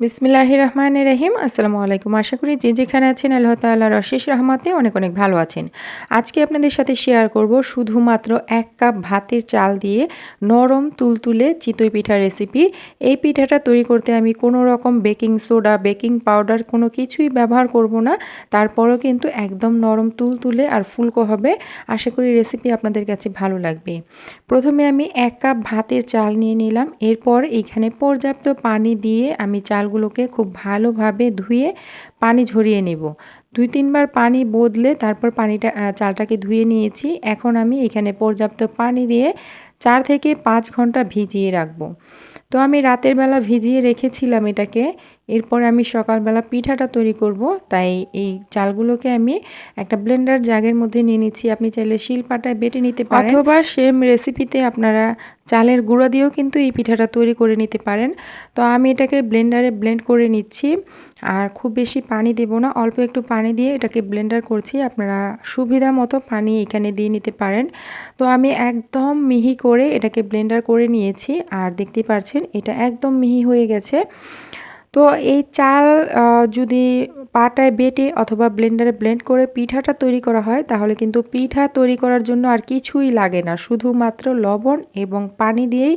বিসমিল্লাহ রহমান রহিম আসসালামু আলাইকুম। আশা করি যে যেখানে আছেন আল্লাহ তাল্লাহ রশেষ রহমাতে অনেক অনেক ভালো আছেন। আজকে আপনাদের সাথে শেয়ার করব শুধুমাত্র এক কাপ ভাতের চাল দিয়ে নরম তুলতুলে চিতই পিঠার রেসিপি। এই পিঠাটা তৈরি করতে আমি কোনো রকম বেকিং সোডা, বেকিং পাউডার কোনো কিছুই ব্যবহার করব না। তারপরও কিন্তু একদম নরম তুলতুলে আর ফুলকো হবে। আশা করি রেসিপি আপনাদের কাছে ভালো লাগবে। প্রথমে আমি এক কাপ ভাতের চাল নিয়ে নিলাম। এরপর এখানে পর্যাপ্ত পানি দিয়ে আমি চাল চালগুলোকে খুব ভালোভাবে ধুয়ে পানি ঝরিয়ে নেব। দুই তিনবার পানি বদলে তারপর পানিটা চালটাকে ধুয়ে নিয়েছি। এখন আমি এখানে পর্যাপ্ত পানি দিয়ে চার থেকে পাঁচ ঘণ্টা ভিজিয়ে রাখব। তো আমি রাতের বেলা ভিজিয়ে রেখেছিলাম এটাকে। এরপর আমি সকালবেলা পিঠাটা তৈরি করব, তাই এই চালগুলোকে আমি একটা ব্লেন্ডার জাগের মধ্যে নিয়ে নিচ্ছি। আপনি চাইলে শিলপাটায় বেটে নিতে পারেন অথবা সেম রেসিপিতে আপনারা চালের গুঁড়া দিয়েও কিন্তু এই পিঠাটা তৈরি করে নিতে পারেন। তো আমি এটাকে ব্লেন্ডারে ব্লেন্ড করে নিচ্ছি। আর খুব বেশি পানি দেব না, অল্প একটু পানি দিয়ে এটাকে ব্লেন্ডার করছি। আপনারা সুবিধা মতো পানি এখানে দিয়ে নিতে পারেন। তো আমি একদম মিহি করে এটাকে ব্লেন্ডার করে নিয়েছি। আর দেখতে পাচ্ছেন, এটা একদম মিহি হয়ে গেছে। তো এই চাল যদি পাটায় বেটে অথবা ব্লেন্ডারে ব্লেন্ড করে পিঠাটা তৈরি করা হয়, তাহলে কিন্তু পিঠা তৈরি করার জন্য আর কিছুই লাগে না। শুধুমাত্র লবণ এবং পানি দিয়েই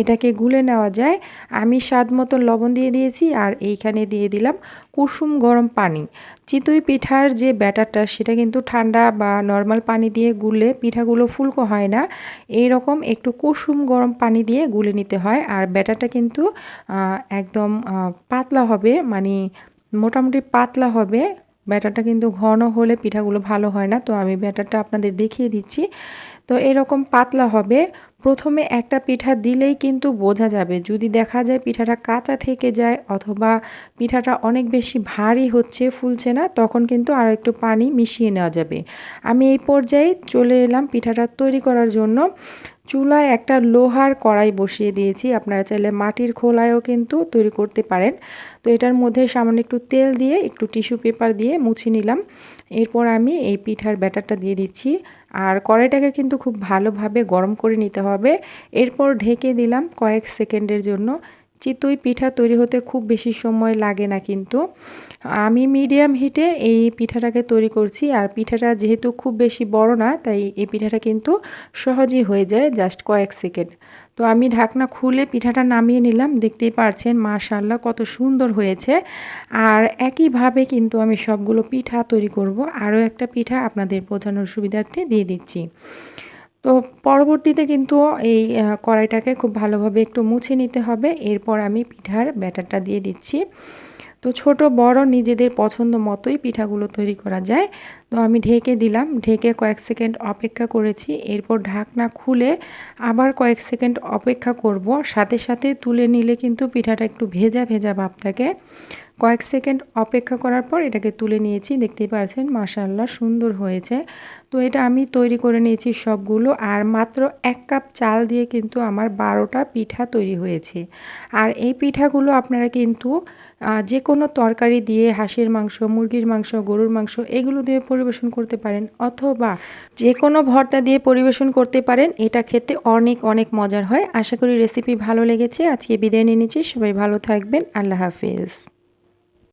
এটাকে গুলে নেওয়া যায়। আমি স্বাদ মতো লবণ দিয়ে দিয়েছি আর এইখানে দিয়ে দিলাম কুসুম গরম পানি। চিতই পিঠার যে ব্যাটারটা, সেটা কিন্তু ঠান্ডা বা নর্মাল পানি দিয়ে গুলে পিঠাগুলো ফুলকো হয় না। এই রকম একটু কুসুম গরম পানি দিয়ে গুলে নিতে হয় আর ব্যাটারটা কিন্তু একদম পাতলা হবে মানে মোটামুটি পাতলা হবে। ব্যাটারটা কিন্তু ঘন হলে পিঠাগুলো ভালো হয় না। তো আমি ব্যাটারটা আপনাদের দেখিয়ে দিচ্ছি। তো এরকম পাতলা হবে। প্রথমে একটা পিঠা দিলেই কিন্তু বোঝা যাবে। যদি দেখা যায় পিঠাটা কাঁচা থেকে যায় অথবা পিঠাটা অনেক বেশি ভারী হচ্ছে, ফুলছে না, তখন কিন্তু আরও একটু পানি মিশিয়ে নেওয়া যাবে। আমি এই পর্যায়ে চলে এলাম পিঠাটা তৈরি করার জন্য। চুলায় একটা লোহার কড়াই বসিয়ে দিয়েছি। আপনারা চাইলে মাটির খোলায়ও কিন্তু তৈরি করতে পারেন। তো এটার মধ্যে সামান্য একটু তেল দিয়ে, একটু টিস্যু পেপার দিয়ে মুছে নিলাম। এরপর আমি এই পিঠার ব্যাটারটা দিয়ে দিচ্ছি। আর কড়াইটাকে কিন্তু খুব ভালোভাবে গরম করে নিতে হবে। এরপর ঢেকে দিলাম কয়েক সেকেন্ডের জন্য। চিতই পিঠা তৈরি হতে খুব বেশি সময় লাগে না কিন্তু। আমি মিডিয়াম হিটে এই পিঠাটাকে তৈরি করছি আর পিঠাটা যেহেতু খুব বেশি বড় না, তাই এই পিঠাটা কিন্তু সহজেই হয়ে যায় জাস্ট কয়েক সেকেন্ড তো আমি ঢাকনা খুলে পিঠাটা নামিয়ে নিলাম, দেখতেই পারছেন মাশাল্লাহ কত সুন্দর হয়েছে। আর একইভাবে কিন্তু আমি সবগুলো পিঠা তৈরি করব, আরও একটা পিঠা আপনাদের বোঝানোর সুবিধার্থে দিয়ে দিচ্ছি। তো পরবর্তীতে কিন্তু এই কড়াইটাকে খুব ভালোভাবে একটু মুছে নিতে হবে। এরপর আমি পিঠার ব্যাটারটা দিয়ে দিচ্ছি। তো ছোট, বড় নিজেদের পছন্দ মতোই পিঠাগুলো তৈরি করা যায়। তো আমি ঢেকে দিলাম। ঢেকে কয়েক সেকেন্ড অপেক্ষা করেছি। এরপর ঢাকনা খুলে আবার কয়েক সেকেন্ড অপেক্ষা করব। সাথে সাথে তুলে নিলে কিন্তু পিঠাটা একটু ভেজা ভেজা ভাব থাকে। কয়েক সেকেন্ড অপেক্ষা করার পর এটাকে তুলে নিয়েছি। দেখতেই পাচ্ছেন মাসাল্লাহ সুন্দর হয়েছে। তো এটা আমি তৈরি করে নিয়েছি সবগুলো, আর মাত্র এক কাপ চাল দিয়ে কিন্তু আমার বারোটা পিঠা তৈরি হয়েছে। আর এই পিঠাগুলো আপনারা কিন্তু যে কোনো তরকারি দিয়ে, হাঁসের মাংস, মুরগির মাংস, গরুর মাংস, এগুলো দিয়ে পরিবেশন করতে পারেন, অথবা যে কোনো ভর্তা দিয়ে পরিবেশন করতে পারেন, এটা খেতে অনেক অনেক মজার হয়। আশা করি রেসিপি ভালো লেগেছে। আজকে বিদায় নিয়ে নিচ্ছি। সবাই ভালো থাকবেন। আল্লাহ হাফিজ।